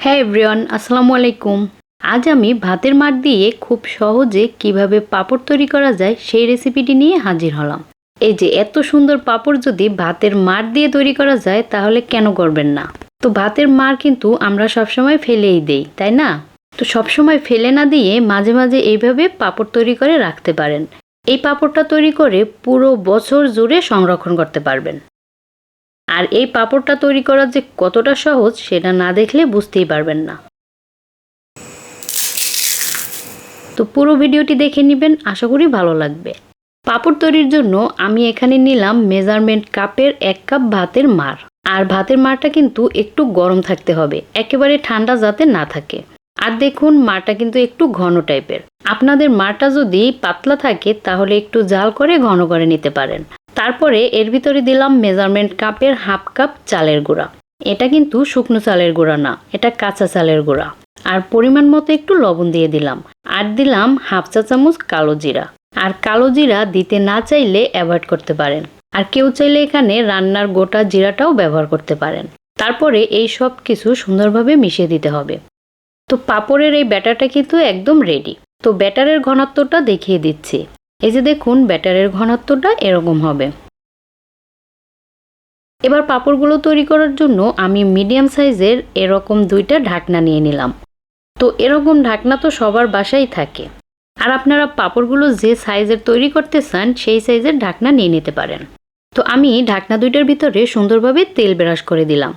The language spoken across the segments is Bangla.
হ্যাঁ এভরিওয়ান, আসসালামু আলাইকুম। আজ আমি ভাতের মাঠ দিয়ে খুব সহজে কীভাবে পাঁপড় তৈরি করা যায় সেই রেসিপিটি নিয়ে হাজির হলাম। এই যে এত সুন্দর পাঁপড় যদি ভাতের মাঠ দিয়ে তৈরি করা যায় তাহলে কেন করবেন না? তো ভাতের মার কিন্তু আমরা সবসময় ফেলেই দেই, তাই না? তো সবসময় ফেলে না দিয়ে মাঝে মাঝে এইভাবে পাঁপড় তৈরি করে রাখতে পারেন। এই পাঁপড়টা তৈরি করে পুরো বছর জুড়ে সংরক্ষণ করতে পারবেন। আর এই পাঁপড়টা তৈরি করা যে কতটা সহজ, সেটা না দেখলে বুঝতেই পারবেন না। তো পুরো ভিডিওটি দেখে নেবেন, আশা করি ভালো লাগবে। পাঁপড় তৈরির জন্য আমি এখানে নিলাম মেজারমেন্ট কাপের এক কাপ ভাতের মার। আর ভাতের মারটা কিন্তু একটু গরম থাকতে হবে, একেবারে ঠান্ডা যাতে না থাকে। আর দেখুন, মারটা কিন্তু একটু ঘন টাইপের। আপনাদের মারটা যদি পাতলা থাকে, তাহলে একটু জাল করে ঘন করে নিতে পারেন। তারপরে এর ভিতরে দিলাম মেজারমেন্ট কাপের হাফ কাপ চালের গুঁড়া। এটা কিন্তু শুকনো চালের গুঁড়া না, এটা কাঁচা চালের গুঁড়া। আর পরিমাণ মতো একটু লবণ দিয়ে দিলাম। আর দিলাম হাফ চা চামচ কালো জিরা। আর কালো জিরা দিতে না চাইলে অ্যাভয়েড করতে পারেন। আর কেউ চাইলে এখানে রান্নার গোটা জিরাটাও ব্যবহার করতে পারেন। তারপরে এই সব কিছু সুন্দরভাবে মিশিয়ে দিতে হবে। তো পাপড়ের এই ব্যাটারটা কিন্তু একদম রেডি তো ব্যাটারের ঘনত্বটা দেখিয়ে দিচ্ছি। এই যে দেখুন, ব্যাটারের ঘনত্বটা এরকম হবে। এবার পাপড়গুলো তৈরি করার জন্য আমি মিডিয়াম সাইজের এরকম দুইটা ঢাকনা নিয়ে নিলাম। তো এরকম ঢাকনা তো সবার বাসায় থাকে। আর আপনারা পাপড়গুলো যে সাইজের তৈরি করতে চান, সেই সাইজের ঢাকনা নিয়ে নিতে পারেন। তো আমি ঢাকনা দুইটার ভিতরে সুন্দরভাবে তেল ব্রাশ করে দিলাম।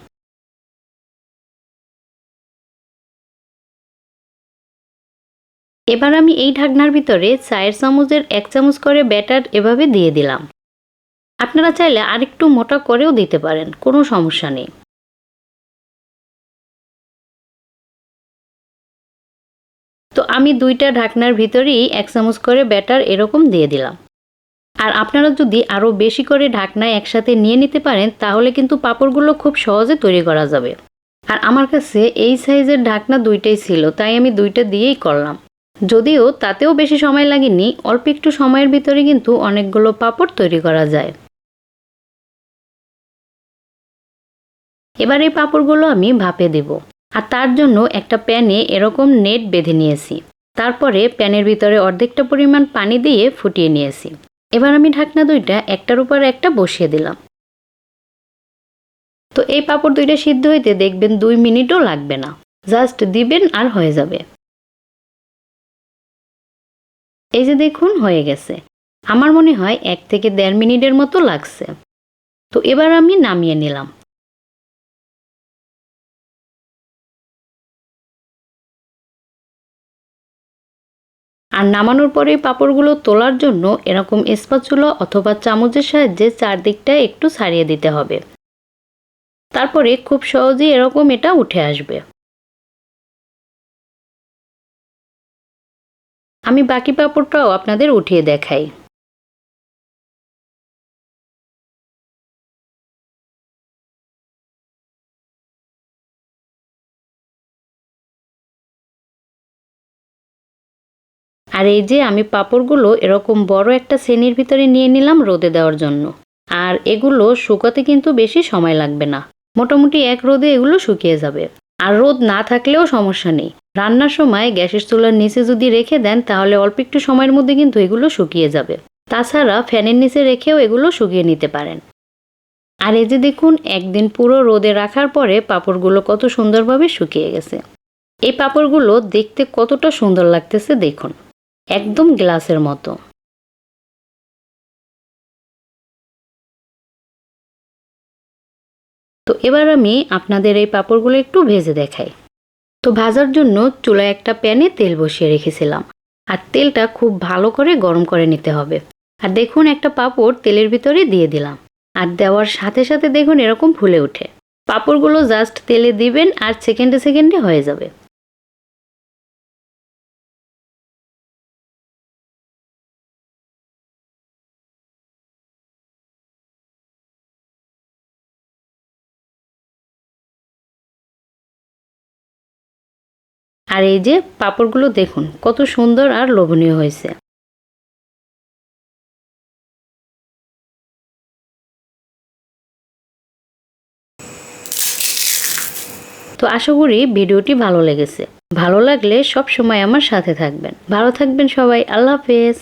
এবার আমি এই ঢাকনার ভিতরে চায়ের চামচের এক চামচ করে ব্যাটার এভাবে দিয়ে দিলাম। আপনারা চাইলে আরেকটু মোটা করেও দিতে পারেন, কোনো সমস্যা নেই। তো আমি দুইটা ঢাকনার ভিতরেই এক চামচ করে ব্যাটার এরকম দিয়ে দিলাম। আর আপনারা যদি আরও বেশি করে ঢাকনা একসাথে নিয়ে নিতে পারেন, তাহলে কিন্তু পাঁপড়গুলো খুব সহজে তৈরি করা যাবে। আর আমার কাছে এই সাইজের ঢাকনা দুইটাই ছিল, তাই আমি দুইটা দিয়েই করলাম। যদিও তাতেও বেশি সময় লাগেনি, অল্প একটু সময়ের ভিতরে কিন্তু অনেকগুলো পাপড় তৈরি করা যায়। এবার এই পাপড়গুলো আমি ভাপে দেব। আর তার জন্য একটা প্যানে এরকম নেট বেঁধে নিয়েছি। তারপরে প্যানের ভিতরে অর্ধেকটা পরিমাণ পানি দিয়ে ফুটিয়ে নিয়েছি। এবার আমি ঢাকনা দুইটা একটার উপর একটা বসিয়ে দিলাম। তো এই পাপড় দুইটা সিদ্ধ হইতে দেখবেন দুই মিনিটও লাগবে না। জাস্ট দিবেন আর হয়ে যাবে। এই যে দেখুন, হয়ে গেছে। আমার মনে হয় এক থেকে দেড় মিনিটের মতো লাগছে। তো এবার আমি নামিয়ে নিলাম। আর নামানোর পরে পাঁপড়গুলো তোলার জন্য এরকম স্পাচুলা অথবা চামচের সাহায্যে চারদিকটা একটু ছাড়িয়ে দিতে হবে। তারপরে খুব সহজেই এরকম এটা উঠে আসবে। আমি বাকি পাঁপড়টাও আপনাদের উঠিয়ে দেখাই। আর এই যে আমি পাঁপড়গুলো এরকম বড় একটা শ্রেণির ভিতরে নিয়ে নিলাম রোদে দেওয়ার জন্য। আর এগুলো শুকাতে কিন্তু বেশি সময় লাগবে না। মোটামুটি এক রোদে এগুলো শুকিয়ে যাবে। আর রোদ না থাকলেও সমস্যা নেই। রান্নার সময় গ্যাসের চুলার নিচে যদি রেখে দেন, তাহলে অল্প একটু সময়ের মধ্যে কিন্তু এগুলো শুকিয়ে যাবে। তাছাড়া ফ্যানের নিচে রেখেও এগুলো শুকিয়ে নিতে পারেন। আর এই যে দেখুন, একদিন পুরো রোদে রাখার পরে পাঁপড়গুলো কত সুন্দরভাবে শুকিয়ে গেছে। এই পাঁপড়গুলো দেখতে কতটা সুন্দর লাগতেছে দেখুন। একদম গ্লাসের মতো। তো এবার আমি আপনাদের এই পাঁপড়গুলো একটু ভেজে দেখাই। তো ভাজার জন্য চুলায় একটা প্যানে তেল বসিয়ে রেখেছিলাম। আর তেলটা খুব ভালো করে গরম করে নিতে হবে। আর দেখুন, একটা পাপড় তেলের ভিতরে দিয়ে দিলাম। আর দেওয়ার সাথে সাথে দেখুন, এরকম ফুলে ওঠে। পাঁপড়গুলো জাস্ট তেলে দিবেন আর সেকেন্ডে সেকেন্ডে হয়ে যাবে। আর এই যে পাপড়গুলো দেখুন, কত সুন্দর আর লোভনীয় হয়েছে। তো আশা করি ভিডিওটি ভালো লেগেছে। ভালো লাগলে সব সময় আমার সাথে থাকবেন। ভালো থাকবেন সবাই। আল্লাহ হাফেজ।